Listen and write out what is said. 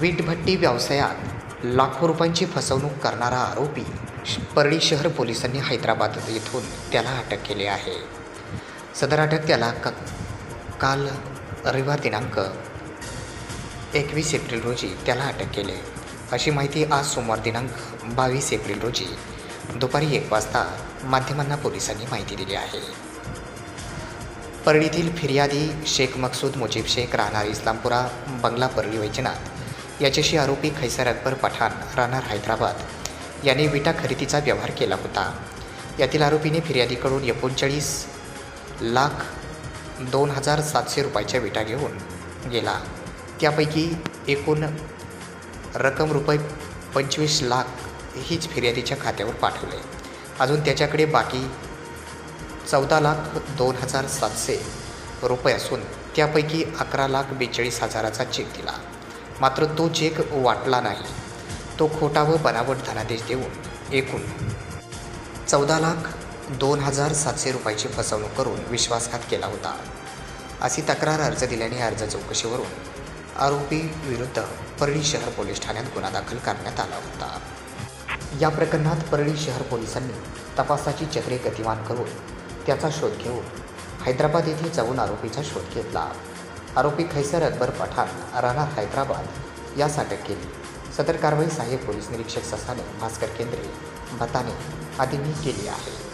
वीटभट्टी व्यवसायात लाखो रुपयांची फसवणूक करणारा आरोपी श- परळी शहर पोलिसांनी हैदराबाद येथून त्याला अटक केली आहे. सदर अटक त्याला क काल रविवार दिनांक एकवीस एप्रिल रोजी त्याला अटक केले. अशी माहिती आज सोमवार दिनांक बावीस एप्रिल रोजी दुपारी एक वाजता माध्यमांना पोलिसांनी माहिती दिली आहे. परळीतील फिर्यादी शेख मकसूद मुजीब शेख राहणार इस्लामपुरा बंगला परळी वैजनाथ याच्याशी आरोपी खैसर अकबर पठाण राहणार हैदराबाद. याने विटा खरेदीचा व्यवहार केला होता. यातील आरोपीने फिर्यादीकडून एकोणचाळीस लाख दोन हजार सातशे रुपयाच्या विटा घेऊन गेला. त्यापैकी एकूण रक्कम रुपये पंचवीस लाख हीच फिर्यादीच्या खात्यावर पाठवले. अजून त्याच्याकडे बाकी चौदा लाख दोन हजार सातशे रुपये असून त्यापैकी अकरा लाख बेचाळीस हजाराचा चेक दिला. मात्र तो चेक वाटला नाही. तो खोटा व बनावट धनादेश देऊन एकूण चौदा लाख दोन हजार सातशे रुपयाची फसवणूक करून विश्वासघात केला होता. अशी तक्रार अर्ज दिल्याने अर्ज चौकशीवरून आरोपी विरुद्ध परळी शहर पोलीस ठाण्यात गुन्हा दाखल करण्यात आला होता. या प्रकरणात परळी शहर पोलिसांनी तपासाची चक्रे गतिमान करून त्याचा शोध घेऊन हैदराबाद येथे जाऊन आरोपीचा शोध घेतला. आरोपी खैसर अकबर पठाण राहणार हैदराबाद यास अटक केली. सदर कारवाई सहाय्यक पोलीस निरीक्षक ससाने भास्कर केंद्रे भताने आदींनी केली आहे.